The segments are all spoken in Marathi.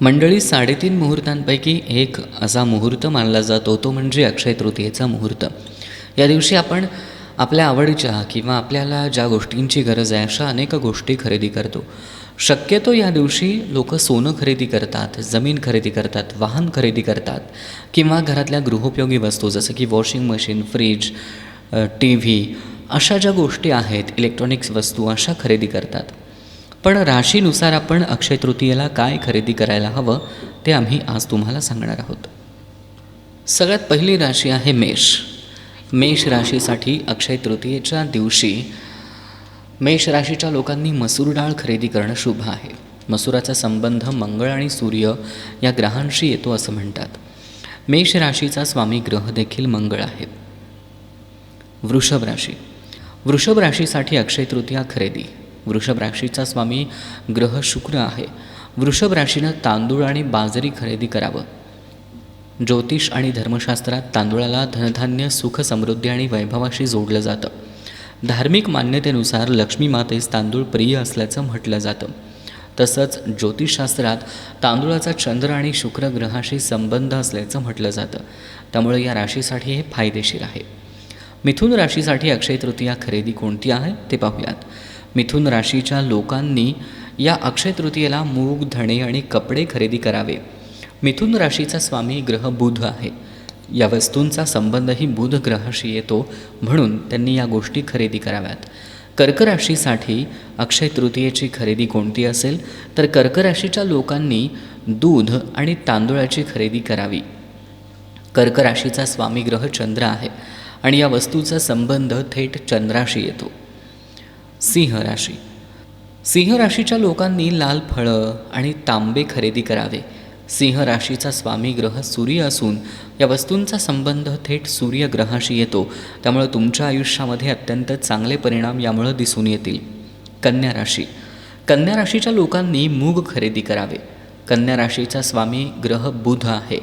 मंडळी साडेतीन मुहूर्तांपैकी एक असा मुहूर्त मानला जातो तो म्हणजे अक्षय तृतीयेचा मुहूर्त. या दिवशी आपण आपल्या आवडीच्या किंवा आपल्याला ज्या गोष्टींची गरज आहे अशा अनेक गोष्टी खरेदी करतो. शक्यतो या दिवशी लोक सोनं खरेदी करतात जमीन खरेदी करतात वाहन खरेदी करतात किंवा घरातल्या गृहोपयोगी वस्तू जसं की washing machine fridge T V अशा ज्या गोष्टी आहेत इलेक्ट्रॉनिक्स वस्तू अशा खरेदी करतात. पण राशीनुसार आपण अक्षय तृतीयेला काय खरेदी करायला हवं ते आम्ही आज तुम्हाला सांगणार आहोत. सगळ्यात पहिली राशी आहे मेष. मेष राशीसाठी अक्षय तृतीयेच्या दिवशी मेष राशीच्या लोकांनी मसूर डाळ खरेदी करणं शुभ आहे. मसुराचा संबंध मंगळ आणि सूर्य या ग्रहांशी येतो असं म्हणतात. मेष राशीचा स्वामी ग्रह देखील मंगळ आहे वृषभ राशी. वृषभ राशीसाठी अक्षय तृतीया खरेदी. वृषभ राशीचा स्वामी ग्रह शुक्र आहे. वृषभ राशीनं तांदूळ आणि बाजरी खरेदी करावं. ज्योतिष आणि धर्मशास्त्रात तांदूळाला धनधान्य सुख समृद्धी आणि वैभवाशी जोडलं जातं. धार्मिक मान्यतेनुसार लक्ष्मी मातेस तांदूळ प्रिय असल्याचं म्हटलं जातं. तसंच ज्योतिषशास्त्रात तांदूळाचा चंद्र आणि शुक्र ग्रहाशी संबंध असल्याचं म्हटलं जातं. त्यामुळे या राशीसाठी हे फायदेशीर आहे. मिथुन राशीसाठी अक्षय तृतीया खरेदी कोणती आहे ते पाहूयात. मिथुन राशीच्या लोकांनी या अक्षय तृतीयेला मूग धणे आणि कपडे खरेदी करावे. मिथुन राशीचा स्वामी ग्रह बुध आहे. या वस्तूंचा संबंधही बुध ग्रहाशी येतो म्हणून त्यांनी या गोष्टी खरेदी कराव्यात. कर्क राशीसाठी अक्षय तृतीयेची खरेदी कोणती असेल तर कर्क राशीच्या लोकांनी दूध आणि तांदूळाची खरेदी करावी. कर्क राशीचा स्वामी ग्रह चंद्र आहे आणि या वस्तूचा संबंध थेट चंद्राशी येतो. सिंह राशी सिंह राशीच्या लोकांनी लाल फळं आणि तांबे खरेदी करावे. सिंह राशीचा स्वामी ग्रह सूर्य असून या वस्तूंचा संबंध थेट सूर्यग्रहाशी येतो. त्यामुळे तुमच्या आयुष्यामध्ये अत्यंत चांगले परिणाम यामुळं दिसून येतील. कन्या राशी कन्या राशीच्या लोकांनी मूग खरेदी करावे. कन्या राशीचा स्वामी ग्रह बुध आहे.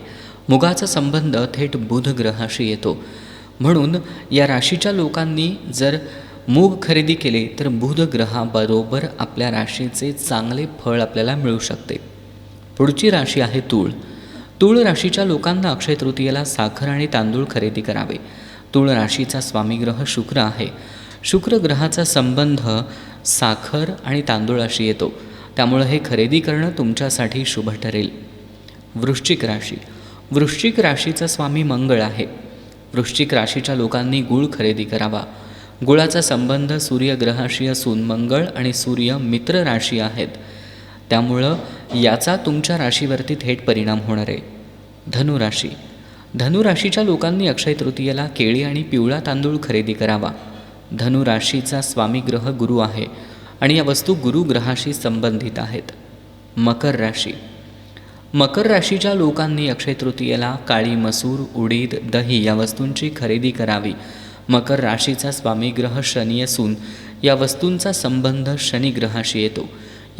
मुगाचा संबंध थेट बुध ग्रहाशी येतो. म्हणून या राशीच्या लोकांनी जर मूग खरेदी केले तर बुध ग्रहाबरोबर आपल्या राशीचे चांगले फळ आपल्याला मिळू शकते. पुढची राशी आहे तूळ. तूळ राशीच्या लोकांना अक्षय तृतीयेला साखर आणि तांदूळ खरेदी करावे. तूळ राशीचा स्वामी ग्रह शुक्र आहे. शुक्र ग्रहाचा संबंध साखर आणि तांदूळाशी येतो. त्यामुळं हे खरेदी करणं तुमच्यासाठी शुभ ठरेल. वृश्चिक राशी. वृश्चिक राशीचा स्वामी मंगळ आहे. वृश्चिक राशीच्या लोकांनी गुळ खरेदी करावा. गुळाचा संबंध सूर्यग्रहाशी असून मंगळ आणि सूर्य मित्र राशी आहेत. त्यामुळं याचा तुमच्या राशीवरती थेट परिणाम होणार आहे. धनुराशी. धनुराशीच्या लोकांनी अक्षय तृतीयेला केळी आणि पिवळा तांदूळ खरेदी करावा. धनुराशीचा स्वामी ग्रह गुरु आहे आणि या वस्तू गुरु ग्रहाशी संबंधित आहेत. मकर राशी. मकर राशीच्या लोकांनी अक्षय तृतीयेला काळी मसूर उडीद दही या वस्तूंची खरेदी करावी. मकर राशीचा स्वामी ग्रह शनी असून या वस्तूंचा संबंध शनी ग्रहाशी येतो.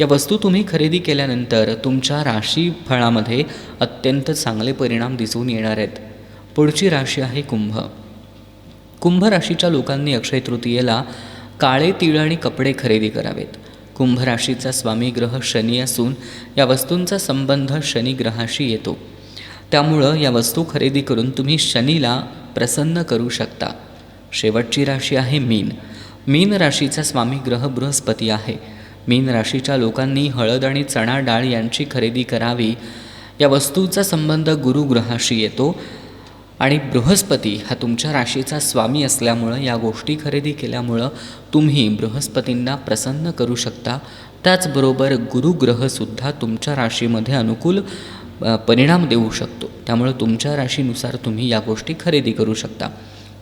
या वस्तू तुम्ही खरेदी केल्यानंतर तुमच्या राशी फळामध्ये अत्यंत चांगले परिणाम दिसून येणार आहेत. पुढची राशी आहे कुंभ. कुंभ राशीच्या लोकांनी अक्षय तृतीयेला काळे तीळ आणि कपडे खरेदी करावेत. कुंभ राशीचा स्वामी ग्रह शनी असून या वस्तूंचा संबंध शनी ग्रहाशी येतो. त्यामुळं या वस्तू खरेदी करून तुम्ही शनीला प्रसन्न करू शकता. शेवटची राशी आहे मीन. मीन राशीचा स्वामी ग्रह बृहस्पती आहे. मीन राशीच्या लोकांनी हळद आणि चणा डाळ यांची खरेदी करावी. या वस्तूचा संबंध गुरुग्रहाशी येतो आणि बृहस्पती हा तुमच्या राशीचा स्वामी असल्यामुळं या गोष्टी खरेदी केल्यामुळं तुम्ही बृहस्पतींना प्रसन्न करू शकता. त्याचबरोबर गुरुग्रहसुद्धा तुमच्या राशीमध्ये अनुकूल परिणाम देऊ शकतो. त्यामुळं तुमच्या राशीनुसार तुम्ही या गोष्टी खरेदी करू शकता.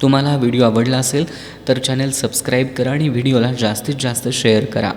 तुम्हाला हा व्हिडिओ आवडला असेल तर चॅनेल सबस्क्राईब करा आणि व्हिडिओला जास्तीत जास्त शेअर करा.